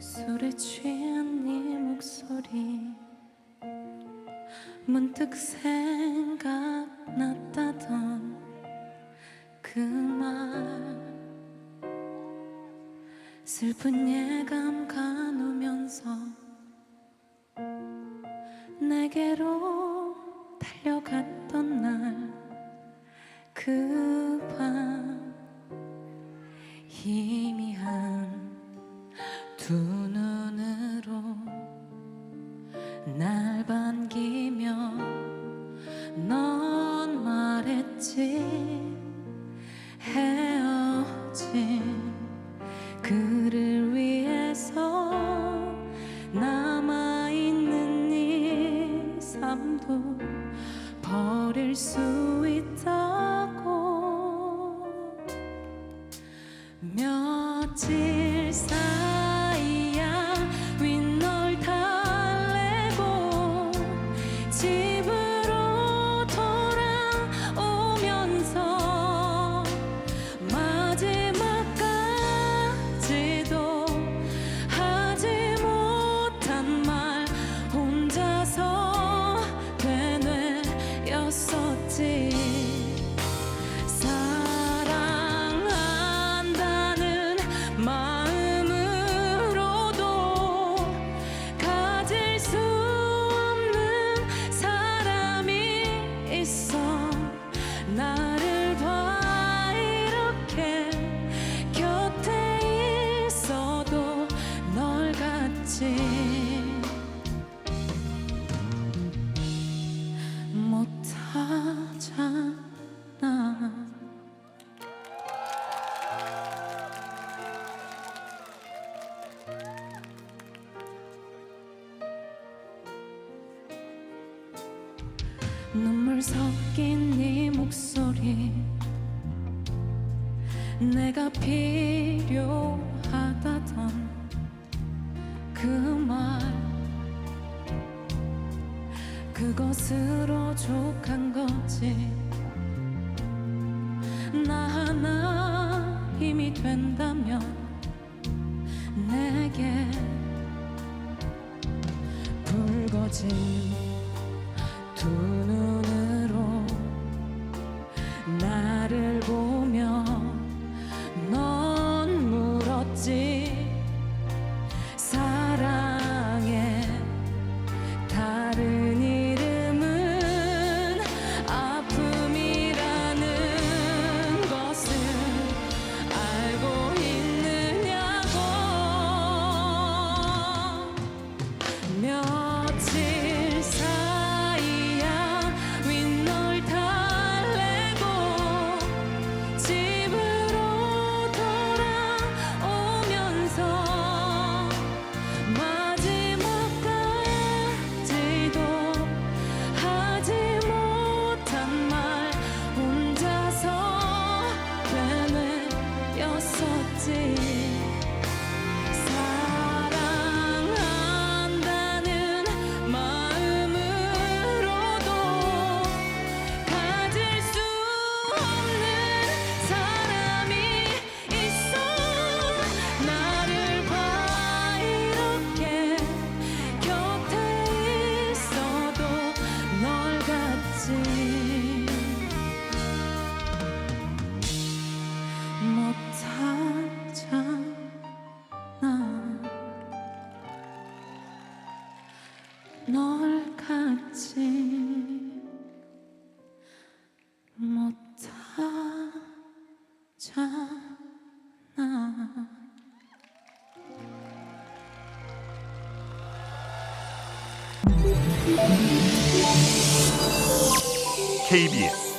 술에 취한 네 목소리. 문득 생각났다던 그 말. 슬픈 예감 가누면서 내게로 달려갔던 날. 그밤 그를 위해서 남아있는 이 삶도 버릴 수 있다고. 며칠 사 눈물 섞인 네 목소리. 내가 필요하다던 그 말. 그것으로 족한 거지. 나 하나 힘이 된다면 내게 붉어진 두 눈 see 널 같지 못하잖아. KBS